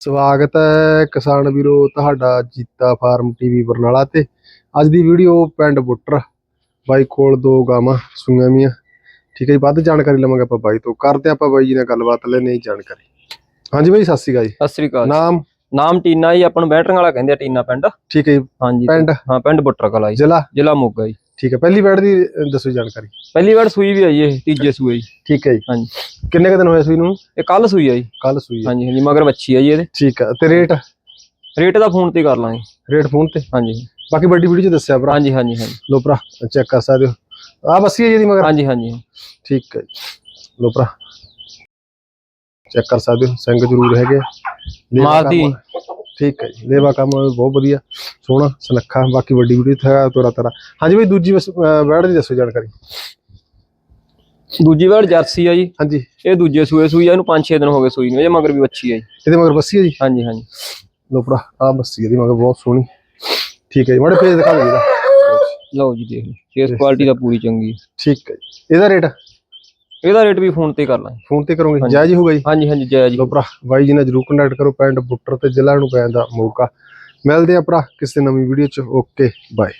ਸਵਾਗਤ ਹੈ ਕਿਸਾਨ ਵੀਰੋ ਤੁਹਾਡਾ ਜੀਤਾ ਫਾਰਮ ਟੀਵੀ ਬਰਨਾਲਾ ਤੇ। ਅੱਜ ਦੀ ਵੀਡੀਓ ਪਿੰਡ ਬੁੱਟਰ ਬਾਈ ਕੋਲ ਦੋ ਗਾਵਾਂ ਸੂਈਆਂ ਵੀਆਂ। ਠੀਕ ਹੈ ਜੀ ਵੱਧ ਜਾਣਕਾਰੀ ਲਵਾਂਗੇ ਆਪਾਂ ਬਾਈ ਤੋਂ। ਕਰਦੇ ਆਪਾਂ ਬਾਈ ਜੀ ਨਾਲ ਗੱਲਬਾਤ ਲੈਣੇ ਹੀ ਜਾਣਕਾਰੀ। ਹਾਂਜੀ ਬਾਈ ਸਤਿ ਸ਼੍ਰੀ ਅਕਾਲ ਜੀ। ਸਤਿ ਸ੍ਰੀ ਅਕਾਲ ਨਾਮ? ਨਾਮ ਟੀਨਾ ਜੀ ਆਪਾਂ ਨੂੰ ਬੈਟਰਿੰਗ ਵਾਲਾ ਕਹਿੰਦੇ ਆ ਟੀਨਾ ਪਿੰਡ। ਠੀਕ ਹੈ ਜੀ ਹਾਂਜੀ। ਪਿੰਡ? ਹਾਂ ਪਿੰਡ ਬੁੱਟਰ ਕਲਾ ਜੀ। ਜ਼ਿਲ੍ਹਾ? ਜ਼ਿਲ੍ਹਾ ਮੋਗਾ ਜੀ। ਠੀਕ ਹੈ ਪਹਿਲੀ ਬੈਡ ਦੀ ਦੱਸੋ ਜਾਣਕਾਰੀ। ਪਹਿਲੀ ਵਾਰ ਸੂਈ ਵੀ ਆਈ ਇਹ ਤੀਜੇ ਸੂਏ ਜੀ। ਠੀਕ ਹੈ ਜੀ। ਹਾਂਜੀ। ਕਿੰਨੇ ਕੁ ਦਿਨ ਹੋਏ ਸੂਈ ਨੂੰ? ਇਹ ਕੱਲ ਸੂਈ ਆ ਜੀ ਕੱਲ ਸੂਈ ਹੈ। ਹਾਂਜੀ ਹਾਂਜੀ ਮਗਰ ਬੱਚੀ ਆ ਜੀ ਇਹਦੇ। ਠੀਕ ਹੈ ਤੇ ਰੇਟ? ਰੇਟ ਦਾ ਫੋਨ ਤੇ ਕਰ ਲਾਂਗੇ। ਰੇਟ ਫੋਨ ਤੇ? ਹਾਂਜੀ। ਬਾਕੀ ਵੱਡੀ ਵੀਡੀਓ ਚ ਦੱਸਿਆ ਭਰਾ। ਹਾਂਜੀ ਹਾਂਜੀ ਹਾਂਜੀ। ਲੋ ਭਰਾ ਚੈੱਕ ਕਰ ਸਕਦੇ ਹੋ। ਆ ਬੱਸੀ ਹੈ ਜੀ ਇਹਦੀ ਮਗਰ? ਹਾਂਜੀ ਹਾਂਜੀ। ਠੀਕ ਹੈ ਜੀ। ਲੋ ਭਰਾ। ਚੈੱਕ ਕਰ ਸਕਦੇ ਹੋ ਸਿੰਘ ਜ਼ਰੂਰ ਹੈਗੇ ਆ। ਲੇਵਾ ਮਾਰਦੀ। ਕੰਮ- ਠੀਕ ਹੈ ਜੀ ਲੇਵਾ ਕੰਮ ਬਹੁਤ ਵਧੀਆ ਸੋਹਣਾ ਸੁਨੱਖਾ ਬਾਕੀ ਵੱਡੀ ਵੀਡੀਓ ਥਾ ਤੋਰਾ ਤਰਾ। ਹਾਂਜੀ ਬਈ ਦੂਜੀ ਬੈਡ ਦੀ ਦੱਸੋ ਜਾਣਕਾਰੀ। ਦੂਜੀ ਵਾਰ ਜਰਸੀ ਆ ਜੀ। ਹਾਂਜੀ। ਇਹ ਦੂਜੇ ਸੂਏ ਸੂਈ ਆ ਇਹਨੂੰ 5-6 ਦਿਨ ਹੋ ਗਏ ਸੂਈ ਨੂੰ ਇਹ ਮਗਰ ਵੀ ਬੱਚੀ ਆ ਜੀ। ਇਹਦੇ ਮਗਰ ਬੱਸੀ ਹੈ ਜੀ? ਹਾਂਜੀ ਹਾਂਜੀ। ਲੋ ਭਰਾ ਆ ਬੱਸੀ ਇਹਦੀ ਮਗਰ ਬਹੁਤ ਸੋਹਣੀ। ਠੀਕ ਹੈ ਜੀ ਮਾੜੇ ਪੇਜ ਦਿਖਾ ਦਿਓ ਲਓ ਜੀ ਦੇਖ ਲਓ ਫੇਸ ਕੁਆਲਿਟੀ ਦਾ ਪੂਰੀ ਚੰਗੀ। ਠੀਕ ਹੈ ਜੀ। ਇਹਦਾ ਰੇਟ? ਇਹਦਾ ਰੇਟ ਵੀ ਫੋਨ ਤੇ ਕਰ ਲਾਂਗੇ। ਫੋਨ ਤੇ ਕਰੋਗੇ। ਜਾਇਜ਼ ਹੀ ਹੋਊਗਾ ਜੀ? ਹਾਂਜੀ ਹਾਂਜੀ ਜੈ ਜੀ ਲੋ ਭਰਾ ਬਾਈ ਜੀ ਨਾਲ ਜਰੂਰ ਕੰਟੈਕਟ ਕਰੋ ਪਿੰਡ ਬੁੱਟਰ ਤੇ ਜ਼ਿਲ੍ਹਾ ਨੂੰ ਪੈਣ ਦਾ ਮੌਕਾ। ਮਿਲਦੇ ਆ ਭਰਾ ਕਿਸੇ ਨਵੀਂ ਵੀਡੀਓ ਚ। Okay bye